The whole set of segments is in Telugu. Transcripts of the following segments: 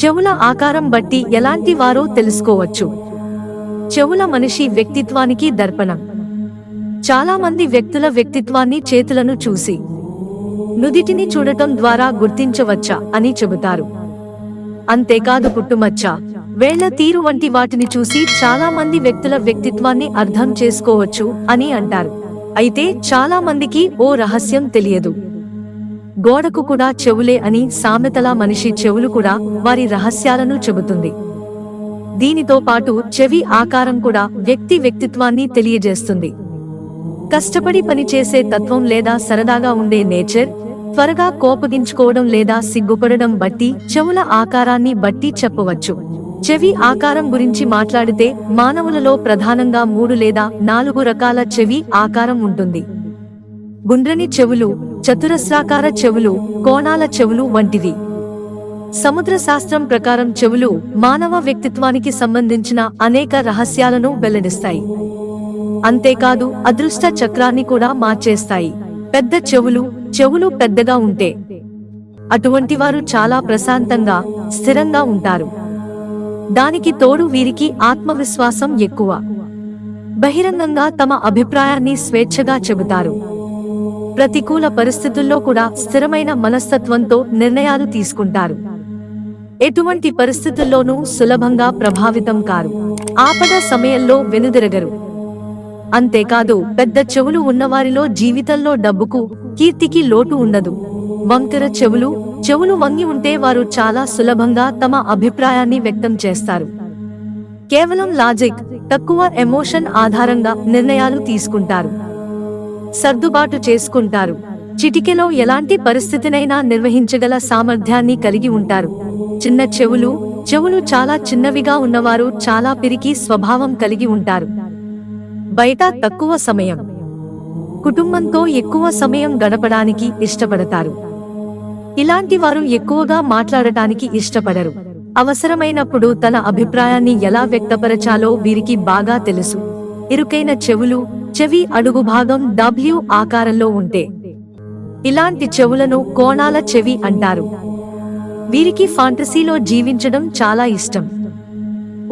చెవుల ఆకారం బట్టి ఎలాంటి వారో తెలుసుకోవచ్చు. చెవుల మనిషి వ్యక్తిత్వానికి దర్పణం. చాలా మంది వ్యక్తుల వ్యక్తిత్వాన్ని చేతులను చూసి నుదిటిని చూడటం ద్వారా గుర్తించవచ్చా అని చెబుతారు. అంతేకాదు పుట్టుమచ్చ వేళ్ళ తీరు వంటి వాటిని చూసి చాలా మంది వ్యక్తుల వ్యక్తిత్వాన్ని అర్థం చేసుకోవచ్చు అని అంటారు. అయితే చాలా మందికి ఓ రహస్యం తెలియదు. గోడకు కూడా చెవులే అని సామెతలా మనిషి చెవులు కూడా వారి రహస్యాలను చెబుతుంది. దీనితో పాటు చెవి ఆకారం కూడా వ్యక్తి వ్యక్తిత్వాన్ని తెలియజేస్తుంది. కష్టపడి పనిచేసే తత్వం లేదా సరదాగా ఉండే నేచర్ త్వరగా కోపగించుకోవడం లేదా సిగ్గుపడడం బట్టి చెవుల ఆకారాన్ని బట్టి చెప్పవచ్చు. చెవి ఆకారం గురించి మాట్లాడితే మానవులలో ప్రధానంగా మూడు లేదా నాలుగు రకాల చెవి ఆకారం ఉంటుంది. గుండ్రని చెవులు చతురస్రాకార చెవులు కోణాల చెవులు వంటివి సముద్ర శాస్త్రం ప్రకారం చెవులు మానవ వ్యక్తిత్వానికి సంబంధించిన అనేక రహస్యాలను వెల్లడిస్తాయి. అంతేకాదు అదృష్ట చక్రాన్ని కూడా మార్చేస్తాయి. పెద్ద చెవులు చెవులు పెద్దగా ఉంటే అటువంటి వారు చాలా ప్రశాంతంగా స్థిరంగా ఉంటారు. దానికి తోడు వీరికి ఆత్మవిశ్వాసం ఎక్కువ. బహిరంగంగా తమ అభిప్రాయాన్ని స్వేచ్ఛగా చెబుతారు. ప్రతికూల పరిస్థితుల్లో కూడా స్థిరమైన మనస్తత్వంతో నిర్ణయాలు తీసుకుంటారు. ఎటువంటి పరిస్థితుల్లోనూ సులభంగా ప్రభావితం కారు. ఆపద సమయంలో వెనుదిరగరు. అంతేకాదు పెద్ద చెవులు ఉన్నవారిలో జీవితంలో డబ్బుకు కీర్తికి లోటు ఉండదు. వంకర చెవులు చెవులు వంగి ఉంటే వారు చాలా సులభంగా తమ అభిప్రాయాన్ని వ్యక్తం చేస్తారు. కేవలం లాజిక్ తక్కువ ఎమోషన్ ఆధారంగా నిర్ణయాలు తీసుకుంటారు. సర్దుబాటు చేసుకుంటారు. చిటికెలో ఎలాంటి పరిస్థితినైనా నిర్వహించగల సామర్థ్యాన్ని కలిగి ఉంటారు. చిన్న చెవులు చెవులు చాలా చిన్నవిగా ఉన్నవారు చాలా పిరికి స్వభావం కలిగి ఉంటారు. బయట తక్కువ సమయం. కుటుంబంతో ఎక్కువ సమయం గడపడానికి ఇష్టపడతారు. ఇలాంటి వారు ఎక్కువగా మాట్లాడటానికి ఇష్టపడరు. అవసరమైనప్పుడు తన అభిప్రాయాన్ని ఎలా వ్యక్తపరచాలో వీరికి బాగా తెలుసు. ఇరుకైన చెవులు చెవి అడుగు భాగం డబ్ల్యూ ఆకారంలో ఉంటే. ఇలాంటి చెవులను కోణాల చెవి అంటారు. వీరికి ఫాంటసీలో జీవించడం చాలా ఇష్టం.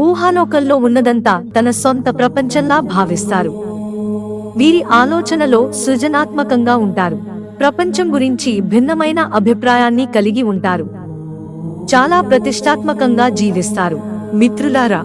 ఊహాలోకంలో ఉన్నదంతా తన సొంత ప్రపంచంలా భావిస్తారు. వీరి ఆలోచనలో సృజనాత్మకంగా ఉంటారు. ప్రపంచం గురించి భిన్నమైన అభిప్రాయాన్ని కలిగి ఉంటారు. చాలా ప్రతిష్టాత్మకంగా జీవిస్తారు. మిత్రులారా